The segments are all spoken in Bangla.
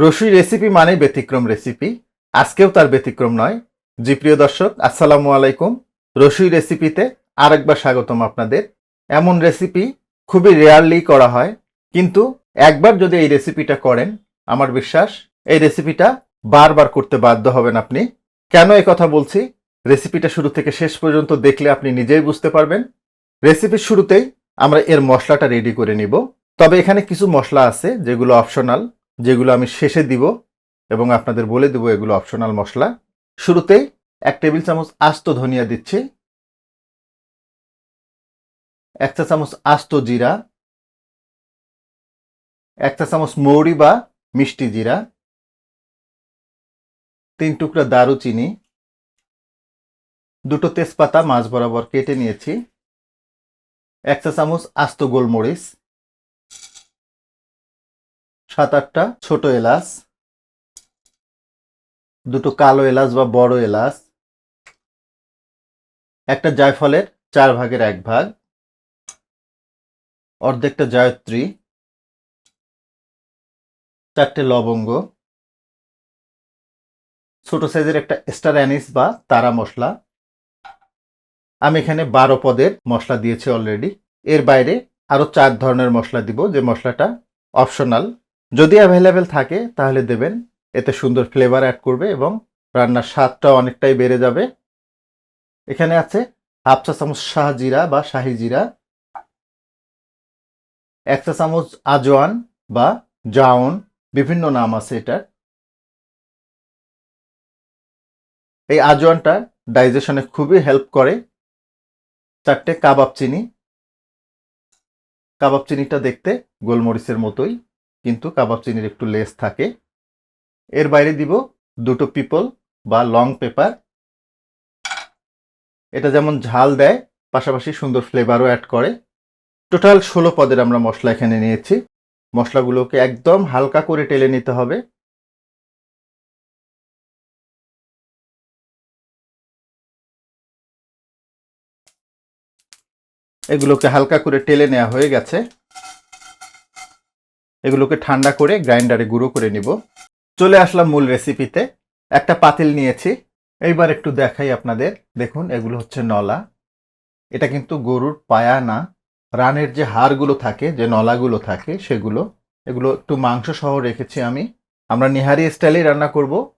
রসুই রেসিপি মানে ব্যতিক্রম রেসিপি আজকেও তার ব্যতিক্রম নয়। জি, প্রিয় দর্শক, আসসালামু আলাইকুম। রসুই রেসিপিতে আরেকবার স্বাগতম আপনাদের। এমন রেসিপি খুবই রেয়ারলি করা হয়, কিন্তু একবার যদি এই রেসিপিটা করেন, আমার বিশ্বাস এই রেসিপিটা বারবার করতে বাধ্য হবেন আপনি। কেন এই কথা বলছি? রেসিপিটা শুরু থেকে শেষ পর্যন্ত দেখলে আপনি নিজেই বুঝতে পারবেন। রেসিপির শুরুতেই আমরা এর মশলাটা রেডি করে নিব। তবে এখানে কিছু মশলা আছে যেগুলো অপশনাল যেগুলো আমি শেষে দিব এবং আপনাদের বলে দেবো এগুলো অপশনাল মশলা। শুরুতেই এক টেবিল চামচ আস্ত ধনিয়া দিচ্ছি। এক চা চামচ আস্ত জিরা। এক চা চামচ মৌরি বা মিষ্টি জিরা। তিন টুকরা দারুচিনি। দুটো তেজপাতা মাছ বরাবর কেটে নিয়েছি। এক চা চামচ আস্ত গোলমরিচ। সাত আটটা, ছোট এলাচ, দুটো কালো এলাচ বা বড় এলাচ, একটা জায়ফলের চার ভাগের এক ভাগ, অর্ধেকটা জায়ত্রী, চারটে লবঙ্গ, ছোট সাইজের একটা স্টার অ্যানিস বা তারা মশলা। আমি এখানে বারো পদের মশলা দিয়েছি অলরেডি। এর বাইরে আরও চার ধরনের মশলা দিব, যে মশলাটা অপশনাল। যদি অ্যাভেলেবেল থাকে, তাহলে দেবেন। এতে সুন্দর ফ্লেভার অ্যাড করবে এবং রান্নার স্বাদটা অনেকটাই বেড়ে যাবে। এখানে আছে হাফ চা চামচ শাহ জিরা বা শাহি জিরা, এক চা চামচ আজওয়ান বা জাউন, বিভিন্ন নাম আছে এটার। এই আজওয়ানটা ডাইজেশনে খুবই হেল্প করে। চারটে কাবাব চিনি, কাবাব চিনিটা দেখতে গোলমরিচের মতোই। কিন্তু কাবাব চিনির একটু লেস থাকে। এর বাইরে দিব দুটো পিপল বা লং পেপার। এটা যেমন ঝাল দেয়, পাশাপাশি সুন্দর ফ্লেভারও অ্যাড করে। টোটাল ষোলো পদের আমরা মশলা এখানে নিয়েছি। মশলাগুলোকে একদম হালকা করে টেলে নিতে হবে। এগুলোকে হালকা করে টেলে নেওয়া হয়ে গেছে। এগুলোকে ঠান্ডা করে গ্রাইন্ডারে গুঁড়ো করে নিব। চলে আসলাম মূল রেসিপিতে। একটা পাতিল নিয়েছি। এইবার একটু দেখাই আপনাদের। দেখুন, এগুলো হচ্ছে নলা। এটা কিন্তু গরুর পায়া না। রানের যে হাড়গুলো থাকে, যে নলাগুলো থাকে, সেগুলো। এগুলো একটু মাংস সহ রেখেছি আমি। আমরা নিহারি স্টাইলেই রান্না করব।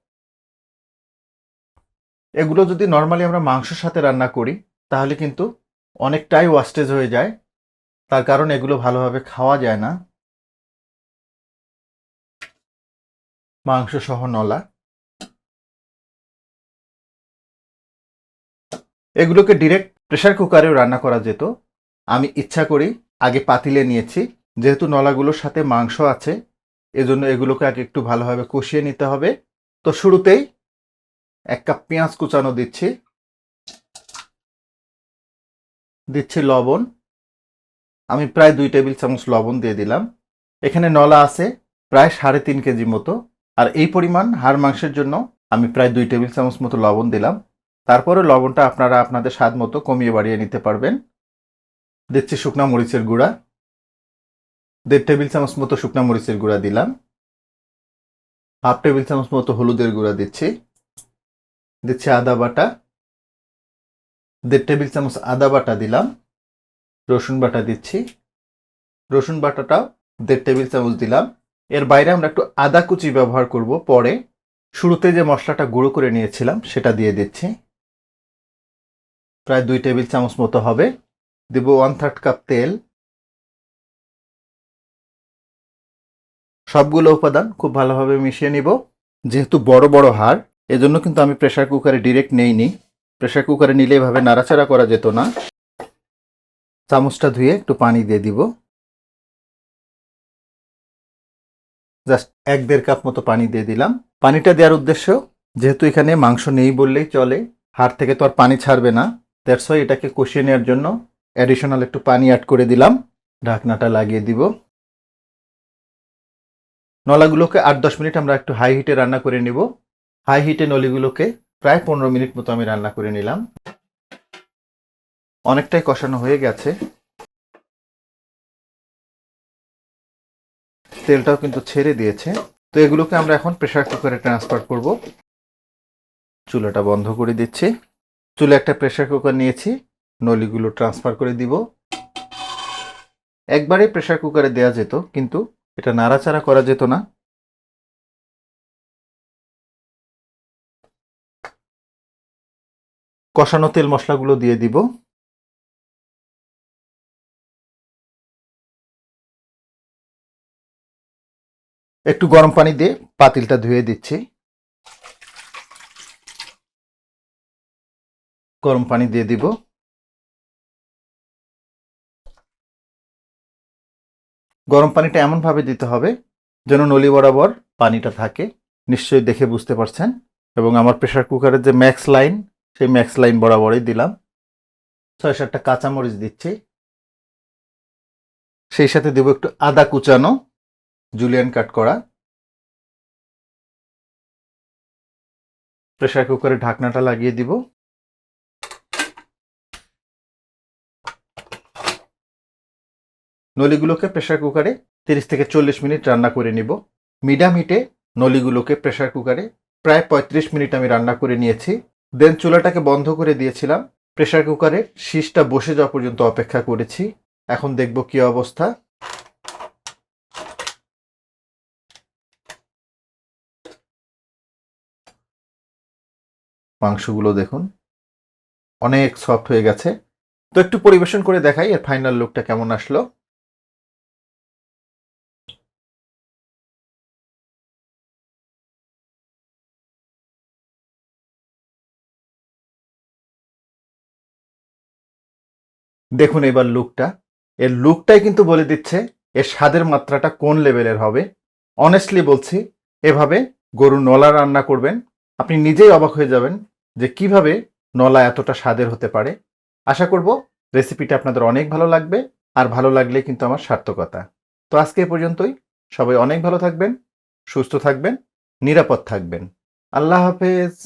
এগুলো যদি নর্মালি আমরা মাংসের সাথে রান্না করি, তাহলে কিন্তু অনেকটাই ওয়াস্টেজ হয়ে যায়। তার কারণ এগুলো ভালোভাবে খাওয়া যায় না। মাংস সহ নলা। এগুলোকে ডিরেক্ট প্রেশার কুকারেও রান্না করা যেত। আমি ইচ্ছা করি আগে পাতিলে নিয়েছি। যেহেতু নলাগুলোর সাথে মাংস আছে, এজন্য এগুলোকে আগে একটু ভালোভাবে কষিয়ে নিতে হবে। তো শুরুতেই এক কাপ পেঁয়াজ কুচানো দিচ্ছি। দিচ্ছি লবণ। আমি প্রায় দুই টেবিল চামচ লবণ দিয়ে দিলাম। এখানে নলা আছে, প্রায় সাড়ে তিন কেজি মতো। আর এই পরিমাণ হাড় মাংসের জন্য আমি প্রায় দুই টেবিল চামচ মতো লবণ দিলাম। তারপরে লবণটা আপনারা আপনাদের স্বাদ মতো কমিয়ে বাড়িয়ে নিতে পারবেন। দিচ্ছি শুকনা মরিচের গুঁড়া। দেড় টেবিল চামচ মতো শুকনা মরিচের গুঁড়া দিলাম। হাফ টেবিল চামচ মতো হলুদের গুঁড়া দিচ্ছি। দিচ্ছি আদা বাটা। দেড় টেবিল চামচ আদা বাটা দিলাম। রসুন বাটা দিচ্ছি। রসুন বাটাটাও দেড় টেবিল চামচ দিলাম। এর বাইরে আমরা একটু আদা কুচি ব্যবহার করব। পরে শুরুতে যে মশলাটা গুঁড়ো করে নিয়েছিলাম, সেটা দিয়ে দিচ্ছি। প্রায় দুই টেবিল চামচ মতো হবে। দেব ওয়ান থার্ড কাপ তেল। সবগুলো উপাদান খুব ভালোভাবে মিশিয়ে নিব। যেহেতু বড় বড় হাড়, এজন্য কিন্তু আমি প্রেশার কুকারে ডিরেক্ট নেইনি। প্রেশার কুকারে নিলে এভাবে নাড়াচাড়া করা যেত না। চামচটা ধুয়ে একটু পানি দিয়ে দিব। জাস্ট এক দেড় কাপ মতো পানি দিয়ে দিলাম। পানিটা দেওয়ার উদ্দেশ্য, যেহেতু এখানে মাংস নেই বললেই চলে, হাড় থেকে তো আর পানি ছাড়বে না দ্যাটস ওয়াই এটাকে কষিয়ে নেওয়ার জন্য অ্যাডিশনাল একটু পানি অ্যাড করে দিলাম, ঢাকনাটা লাগিয়ে দিব। নলাগুলোকে আট দশ মিনিট আমরা একটু হাই হিটে রান্না করে নিব। হাই হিটে নলিগুলোকে প্রায় পনেরো মিনিট মতো আমি রান্না করে নিলাম। অনেকটাই কষানো হয়ে গেছে। তেলটাও কিন্তু ছেড়ে দিয়েছে। তো এগুলোকে আমরা এখন প্রেসার কুকারে ট্রান্সফার করব। চুলাটা বন্ধ করে দিচ্ছি। চুলে একটা প্রেসার কুকার নিয়েছি। নলিগুলো ট্রান্সফার করে দিব। একবারে প্রেসার কুকারে দেওয়া যেত, কিন্তু এটা নাড়াচাড়া করা যেত না। কষানো তেল মশলাগুলো দিয়ে দিব। একটু গরম পানি দিয়ে পাতিলটা ধুয়ে দিচ্ছি। গরম পানি দিয়ে দিব। গরম পানিটা এমনভাবে দিতে হবে যেন নলি বরাবর পানিটা থাকে। নিশ্চয়ই দেখে বুঝতে পারছেন। এবং আমার প্রেসার কুকারের যে ম্যাক্স লাইন, সেই ম্যাক্স লাইন বরাবরই দিলাম। ছয় সাতটা কাঁচামরিচ দিচ্ছি। সেই সাথে দেব একটু আদা কুচানো জুলিয়ান কাট করা। প্রেসার কুকারে ঢাকনাটা লাগিয়ে দিব। নলিগুলোকে প্রেসার কুকারে তিরিশ থেকে চল্লিশ মিনিট রান্না করে নিব। মিডিয়াম হিটে নলিগুলোকে প্রেসার কুকারে প্রায় পঁয়ত্রিশ মিনিট আমি রান্না করে নিয়েছি। দেন চুলাটাকে বন্ধ করে দিয়েছিলাম। প্রেসার কুকারের শীষটা বসে যাওয়া পর্যন্ত অপেক্ষা করেছি। এখন দেখব কি অবস্থা। মাংসগুলো দেখুন। অনেক সফট হয়ে গেছে। তো একটু পরিবেশন করে দেখাই এর ফাইনাল লুকটা কেমন আসলো। দেখুন এবার লুকটা এর লুকটাই কিন্তু বলে দিচ্ছে এর স্বাদের মাত্রাটা কোন লেভেলের হবে। অনেস্টলি বলছি, এভাবে গরু নলা রান্না করবেন, আপনি নিজেই অবাক হয়ে যাবেন যে কীভাবে নলা এতটা স্বাদের হতে পারে। আশা করব রেসিপিটা আপনাদের অনেক ভালো লাগবে আর ভালো লাগলে কিন্তু আমার সার্থকতা। তো আজকে পর্যন্তই। সবাই অনেক ভালো থাকবেন, সুস্থ থাকবেন, নিরাপদ থাকবেন। আল্লাহ হাফেজ।